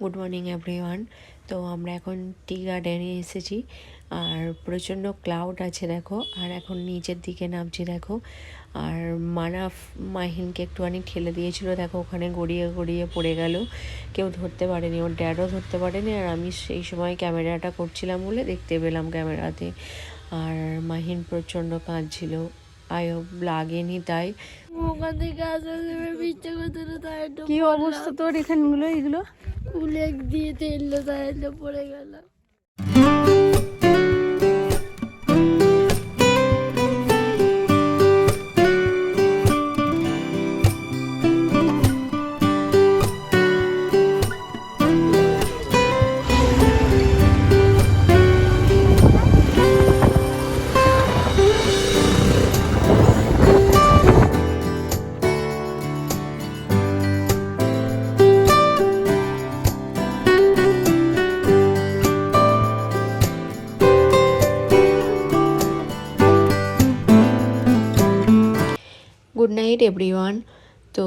Good morning everyone তো আমরা এখন টি গার্ডেনে এসেছি। আর প্রচণ্ড ক্লাউড আছে, দেখো। আর এখন নিচের দিকে নামছি, দেখো। আর মানাফ মাহিনকে একটুখানি ঠেলে দিয়েছিল, দেখো, ওখানে গড়িয়ে গড়িয়ে পড়ে গেল। কেউ ধরতে পারেনি, ওর ড্যাডও ধরতে পারেনি। আর আমি সেই সময় ক্যামেরাটা করছিলাম বলে দেখতে পেলাম ক্যামেরাতে। আর মাহিন প্রচণ্ড কাঁদছিল। লাগেনি তাই। ওখান থেকে আসার সময় মিথ্যে করতে তাই কি অবস্থা তোর এখানগুলো এগুলো? উল্লেখ দিয়ে তেল তাই পড়ে গেল নাইট এভরিওয়ান তো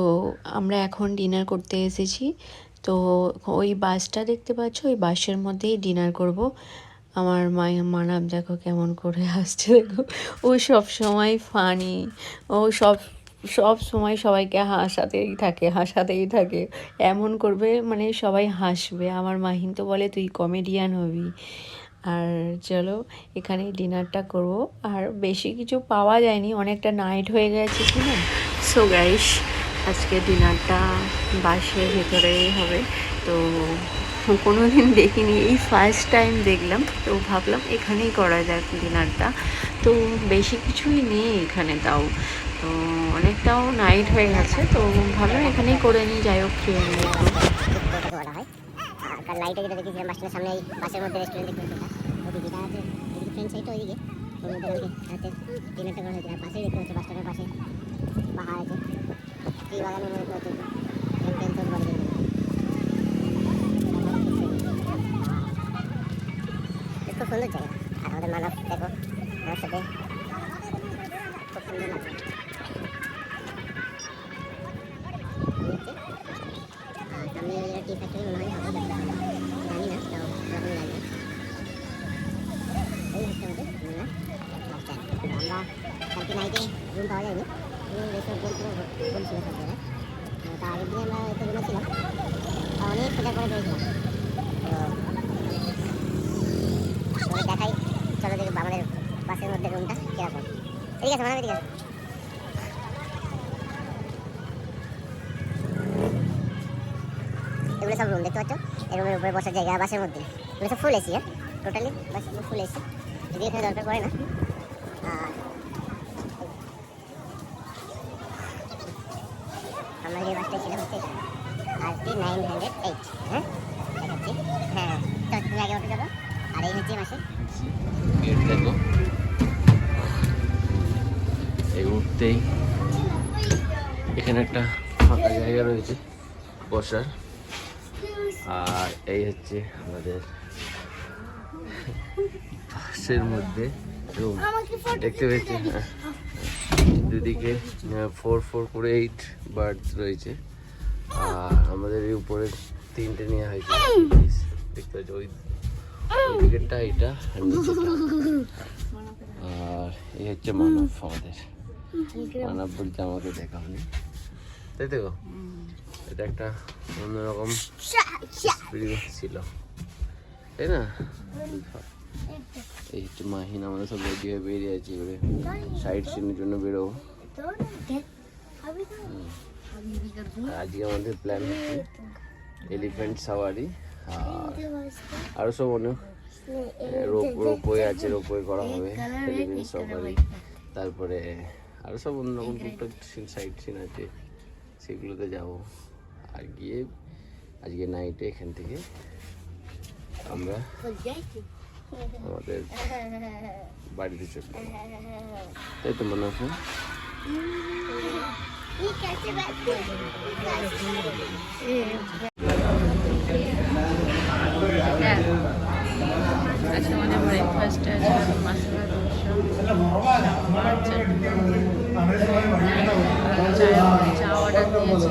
আমরা এখন ডিনার করতে এসেছি। তো ওই বাসটা দেখতে পাচ্ছ? ওই বাসের মধ্যেই ডিনার করব। আমার মায়ের মানাব দেখো কেমন করে আসছে, দেখো। ও সব সময় ফানি ও সব সব সময় সবাইকে হাসাতেই থাকে হাসাতেই থাকে। এমন করবে মানে সবাই হাসবে। আমার মাহিন তো বলে, তুই কমেডিয়ান হবি। আর চলো এখানে ডিনারটা করব। আর বেশি কিছু পাওয়া যায়নি। অনেকটা নাইট হয়ে গেছে, কি না? সো গাইস আজকে ডিনারটা বাসের ভেতরেই হবে। তো কোনো দিন দেখিনি, এই ফার্স্ট টাইম দেখলাম। তো ভাবলাম এখানেই করা যাক ডিনারটা তো বেশি কিছুই নেই এখানে তাও। তো অনেকটাও নাইট হয়ে গেছে। তো ভাবলাম এখানেই করে নিই, যাই হোক খেয়ে নিই আর লাইটে যেটা সামনে পাহাড় আছে টি বাগানের মধ্যে হচ্ছে ফ্রেন্ড ফ্রেন্ড বলে দিন খুব সুন্দর জায়গা আর আমাদের মানব দেখো আমার সাথে খুব সুন্দর লাগছে আর সামনে ওই টি ফ্যাক্টরি মনে হয় হবে জানি না তাও এরকমই আগের দিনে আমরা অনেক তো দেখাই বাসের মধ্যে রুমটা ঠিক আছে এগুলো সব রুম দেখতে পাচ্ছ? এই রুমের উপরে বসার জায়গা, বাসের মধ্যে। এগুলো সব ফুল এসি হ্যাঁ? টোটালি বাস ফুল এসি যদি এখানে দরকার পড়ে না আর আমরা যে বাসটায় ছিলাম হচ্ছে R T nine hundred eight হ্যাঁ? দেখাচ্ছি। হ্যাঁ তো তুমি আগে উঠে যাব আর এই হচ্ছে মাসে দেখো। এই উঠতেই এখানে একটা ফাঁকা জায়গা রয়েছে বসার। আর এই হচ্ছে আমাদের বাসের মধ্যে রুম। দেখতে পেয়েছি? হ্যাঁ। দুদিকে ফোর ফোর করে এইট বার্ডস রয়েছে। আর আমাদের এই উপরে তিনটে নেওয়া হয়েছে দেখতে পাচ্ছি ওই ওই এটা আর এই হচ্ছে মানব আমাদের। মানব বলতে আমাকে দেখা হয়নি তাই তো? এটা একটা অন্যরকম ছিল। তাই না? এই হচ্ছে মাহিন আমাদের সব রেডি হয়ে বেরিয়ে আছি এবারে। সাইড সিনের জন্য বেরোবো। আজকে আমাদের প্ল্যান হচ্ছে এলিফ্যান্ট সাওয়ারি আর আরও সব অনেক রোপ রোপওয়ে আছে রোপওয়ে করা হবে এলিফ্যান্ট সাফারি তারপরে আরও সব অন্যরকম টুকটাক সিন সাইড সিন আছে সেগুলোতে যাব। আর গিয়ে আজকে নাইটে এখান থেকে আমরা আমাদের চলে যাব। তাই তো মনে আছে আজকে আমাদের ব্রেকফাস্টে আছে মশলা চা অর্ডার দিয়েছি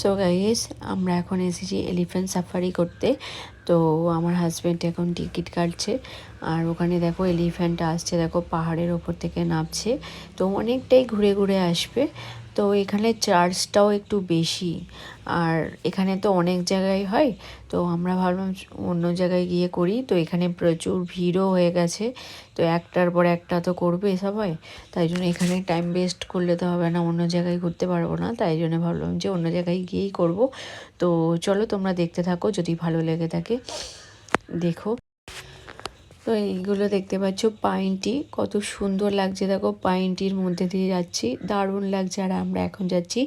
সো গাইস আমরা এখন এসেছি এলিফ্যান্ট সাফারি করতে। তো আমার হাজব্যান্ড এখন টিকিট কাটছে। আর ওখানে দেখো এলিফ্যান্ট আসছে, দেখো পাহাড়ের ওপর থেকে নামছে। তো অনেকটাই ঘুরে ঘুরে আসবে। তো এখানে চার্জটাও একটু বেশি। আর এখানে তো অনেক জায়গায় হয়, তো আমরা ভাবলাম অন্য জায়গায় গিয়ে করি। তো এখানে প্রচুর ভিড়ও হয়ে গেছে, তো একটার পর একটা তো করবে সবাই। তাই জন্য এখানে টাইম ওয়েস্ট করলে তো হবে না, অন্য জায়গায় ঘুরতে পারব না। তাই জন্য ভাবলাম যে অন্য জায়গায় গিয়েই করব। তো চলো তোমরা দেখতে থাকো, যদি ভালো লেগে থাকে, দেখো। তো এইগুলো দেখতে পাচ্ছ, পাইনটি কত সুন্দর লাগছে। দেখো, পাইনটির মধ্যে দিয়ে যাচ্ছি। দারুণ লাগছে। আর আমরা এখন যাচ্ছি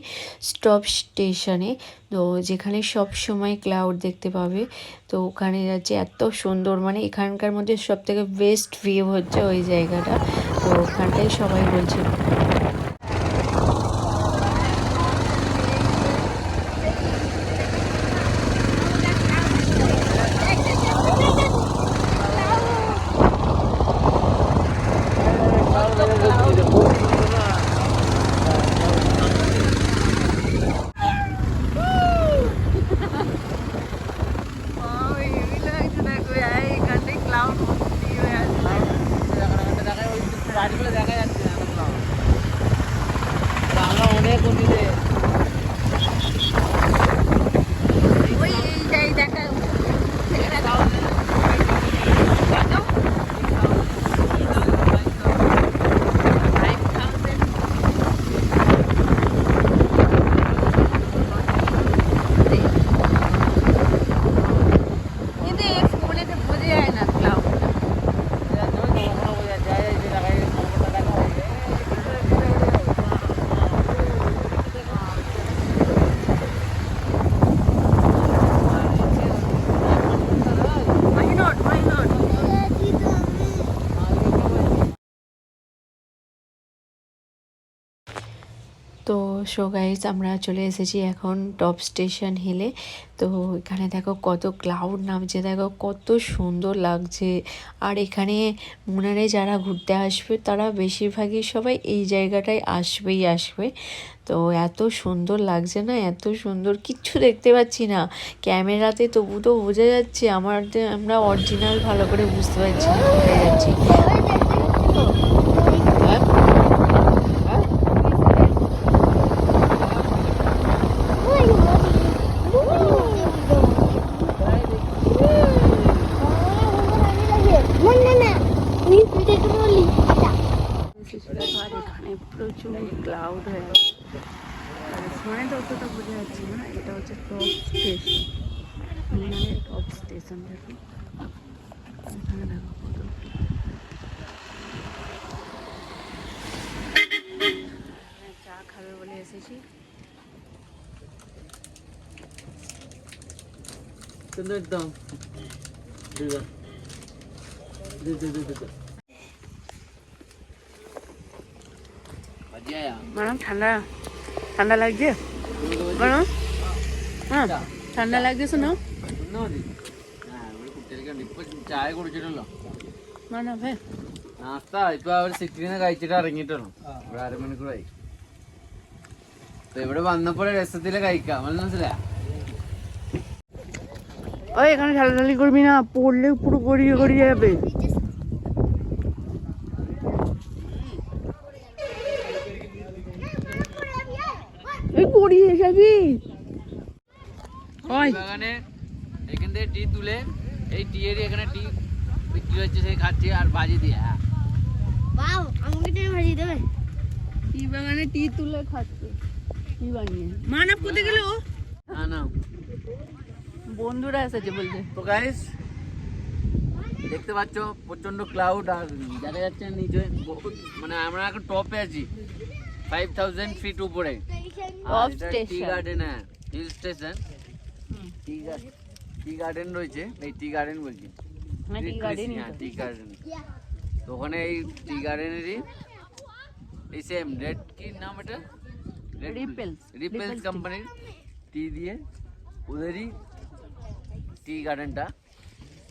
স্টপ স্টেশনে। তো যেখানে সব সময় ক্লাউড দেখতে পাবে। তো ওখানে যাচ্ছে। এত সুন্দর। মানে এখানকার মধ্যে সব থেকে বেস্ট ভিউ হচ্ছে ওই জায়গাটা। তো ওখানটাই সবাই বলছে কিন্তু এই ফোনে তো বোঝা যায় না ক্লাউড তো সো গাইজ আমরা চলে এসেছি এখন টপ স্টেশন হিলে তো এখানে দেখো কত ক্লাউড নামছে, দেখো কত সুন্দর লাগছে। আর এখানে মুনারে যারা ঘুরতে আসবে, তারা বেশিরভাগই সবাই এই জায়গাটায় আসবেই আসবে। তো এত সুন্দর লাগছে না, এত সুন্দর কিচ্ছু দেখতে পাচ্ছি না। ক্যামেরাতে তবু তো বোঝা যাচ্ছে আমার আমরা অরিজিনাল ভালো করে বুঝতে পারছি না যাচ্ছি হ্যাঁ আর এখানে প্রচুর ক্লাউড হয়ে আছে আর ফোনে তো অতটা বোঝা যাচ্ছে না এটা হচ্ছে টপ স্টেশন মানে টপ স্টেশন দেখো। এখানে দেখো কত চা খাবে বলে এসেছি। সুন্দর ঠান্ডা। ঠান্ডা লাগছে? ঠান্ডা লাগছে শোনো ചായ കുടിച്ചിട്ടല്ലോ ম্যাডাম হ্যাঁ നാസ്ത ഇപ്പൊ അവര് സിറ്റിന്ന് കഴിച്ചിട്ട് ഇറങ്ങിയിട്ടുള്ളൂ ഒരു അരമണിക്കൂറായി ഇപ്പൊ ഇവിടെ വന്നപ്പോഴേ രസത്തില് കഴിക്കാം മനസ്സിലാ ওই এখানে ঢালাঢালি করবি না পড়লে পুরো গড়িয়ে গড়িয়ে যাবে ওই বাগানে এখান থেকে টি তুলে এই টি এর এখানে টি বিক্রি হচ্ছে সেই খাচ্ছে আর ভাজি দিয়ে হ্যাঁ। বাউ আমাকে টেনে ভাজিয়ে দেবে। টি বাগানে টি তুলে খাচ্ছে। টি বানিয়ে। মানব কোথায় গেল? না না। বন্ধুরা এসেছে বলছে। তো গাইস দেখতে পাচ্ছ প্রচণ্ড ক্লাউড আর দেখা যাচ্ছে নিচে বহুত মানে আমরা এখন টপে আছি। ফাইভ থাউজেন্ড ফিট উপরে. গার্ডেন হ্যাঁ hill station tea tea garden রয়েছে। এই টি গার্ডেন বলছি। হ্যাঁ টি গার্ডেন হ্যাঁ টি গার্ডেন তো ওখানে এই টি গার্ডেনেরই এই সেম রেড কি নাম এটা? Ripples. রিপেলস কোম্পানির টি দিয়ে ওদেরই টি। গার্ডেনটা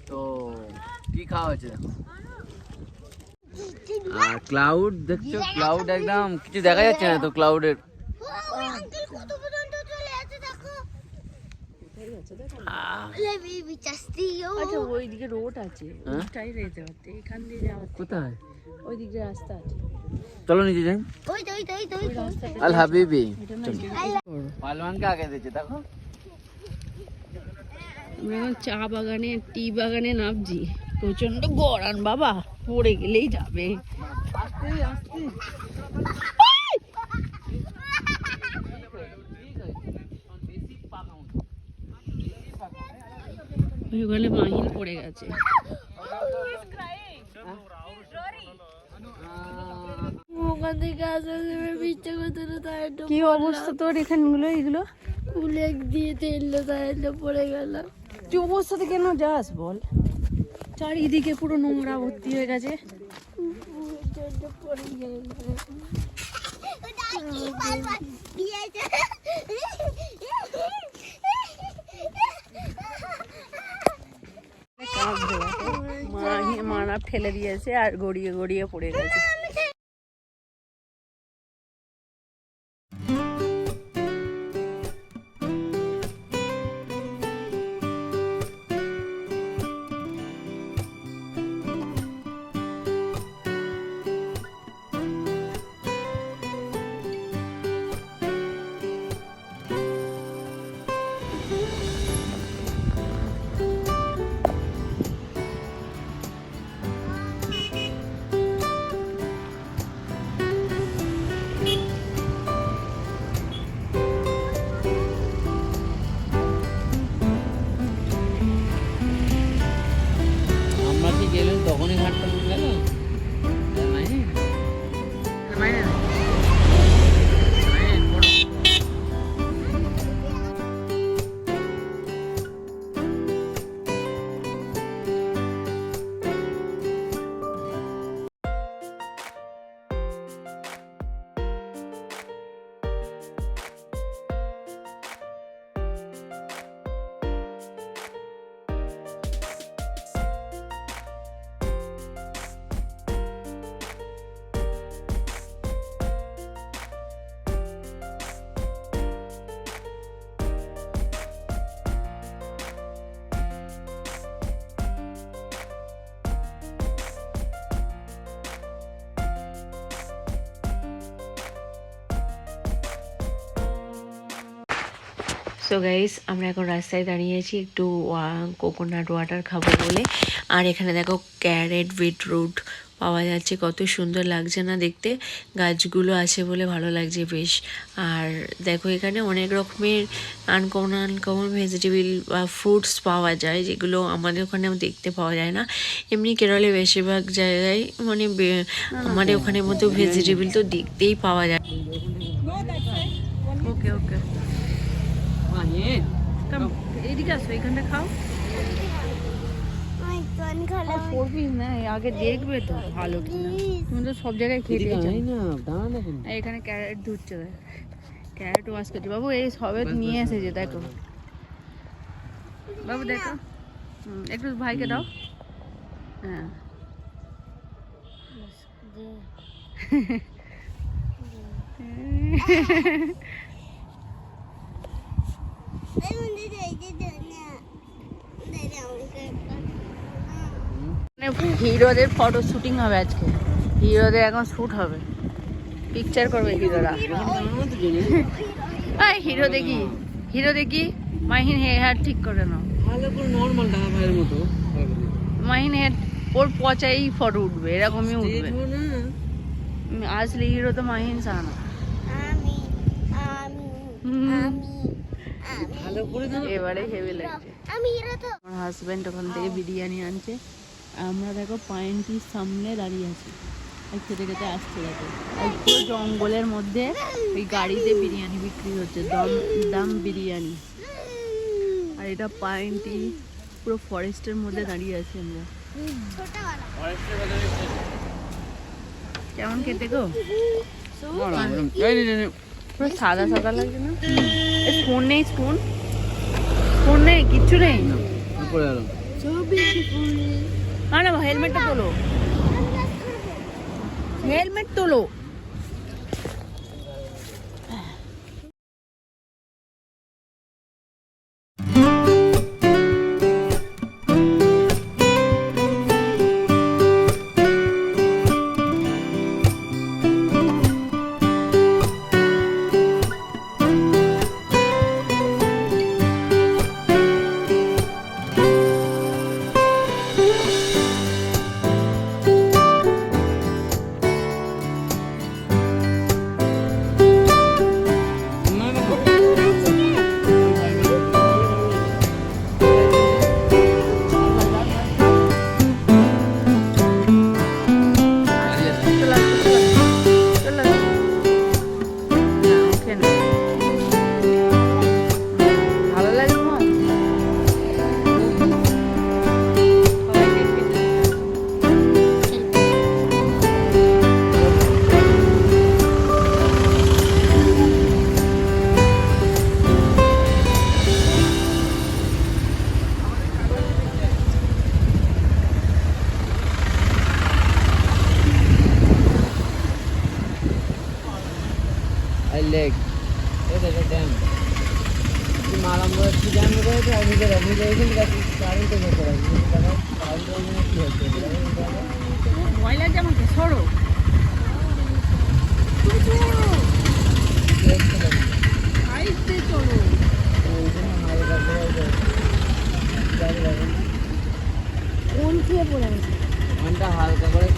তো কি খাওয়া হয়েছে? দেখো আর ক্লাউড দেখছ? ক্লাউড একদম কিছু দেখা যাচ্ছে না তো ক্লাউডের আঙ্কেল কত পর্যন্ত চলে আছে দেখো আচ্ছা ওইদিকে রোড আছে। হ্যাঁ? ওইটাই যেতে পারতে এখান দিয়ে যাওয়া কোথায়? ওই দিক রাস্তা আছে। চলো নিচে যাই। ওই তো ওই তো ওই তো আল হাবিবি। এটা না আগে দিয়েছে দেখো। আমরা এখন চা বাগানে টি বাগানে নামছি। প্রচণ্ড গরম বাবা। পড়ে গেলেই যাবে। ওখানে মাহিন পড়ে গেছে। কি অবস্থা তোর এখানগুলো এগুলো? ফুলে দিয়ে তেললো তাই একটু পড়ে গেল তুই অবস্থাতে কেন যাস বল? চারিদিকে পুরো নোংরা ভর্তি হয়ে গেছে। পড়ে মানা ফেলে দিয়েছে আর গড়িয়ে গড়িয়ে পড়ে গেছে। সো গাইস আমরা এখন রাস্তায় দাঁড়িয়েছি একটু কোকোনাট ওয়াটার খাব বলে। আর এখানে দেখো ক্যারেট বিটরুট পাওয়া যাচ্ছে। কত সুন্দর লাগছে না দেখতে। গাছগুলো আছে বলে ভালো লাগছে বেশ। আর দেখো এখানে অনেক রকমের আনকমন আনকমন ভেজিটেবল বা ফ্রুটস পাওয়া যায়, যেগুলো আমাদের ওখানে দেখতে পাওয়া যায় না। এমনি কেরলে বেশিরভাগ জায়গায় মানে আমাদের ওখানের মতো ভেজিটেবল তো দেখতেই পাওয়া যায়। ওকে ওকে এদিকে আসো এখানটা খাও ফোর পিস না এই আগে দেখবে তো ভালো কিনা তুমি তো সব জায়গায় খেয়ে দিয়েছ এখানে ক্যারেট ধুচ্ছে দেখ ক্যারেট ওয়াশ করছে বাবু এই সবে নিয়ে এসেছে দেখো বাবু দেখো হুম, একটু ভাইকে দাও হ্যাঁ হিরোদের ফটো শুটিং হবে আজকে। হিরোদের এখন শুট হবে। পিকচার করবে হিরোরা। হিরো দেখি। হিরো দেখি মাহিন হেয়ার ঠিক করে নাও। ভালো করে নর্মাল ঢাকা ভাইয়ের মতো মাহিন হেয়ার ওর পচাই ফটো উঠবে এরকমই উঠবে। আসলে হিরো তো মাহিন সানা আমি আমি। এবারে হেভি লাগছে। আমার হাজব্যান্ড ওখান থেকে বিরিয়ানি আনছে। আমরা দেখো পয়েন্টটির সামনে দাঁড়িয়ে আছি। আর খেতে খেতে আসছে দেখো। পুরো জঙ্গলের মধ্যে ওই গাড়িতে বিরিয়ানি বিক্রি হচ্ছে। দম দাম বিরিয়ানি। আর এটা পয়েন্টটি পুরো ফরেস্টের মধ্যে দাঁড়িয়ে আছি আমরা। কেমন খেতে গো? পুরো সাদা সাদা লাগছে না? ফোন নেই স্পুন। ফোন নেই কিচ্ছু নেই। না না হেলমেটটা তোলো। হেলমেট তোলো। লেক এই দেখো ড্যাম মালামগড় কি ড্যাম রয়েছে আমি যে আমি যে এখানে কারেন্টে বসে রাখি ময়লা যেমন সরো? চলো। কোন খেয়ে পড়ে ঘণ্টা হালকা করে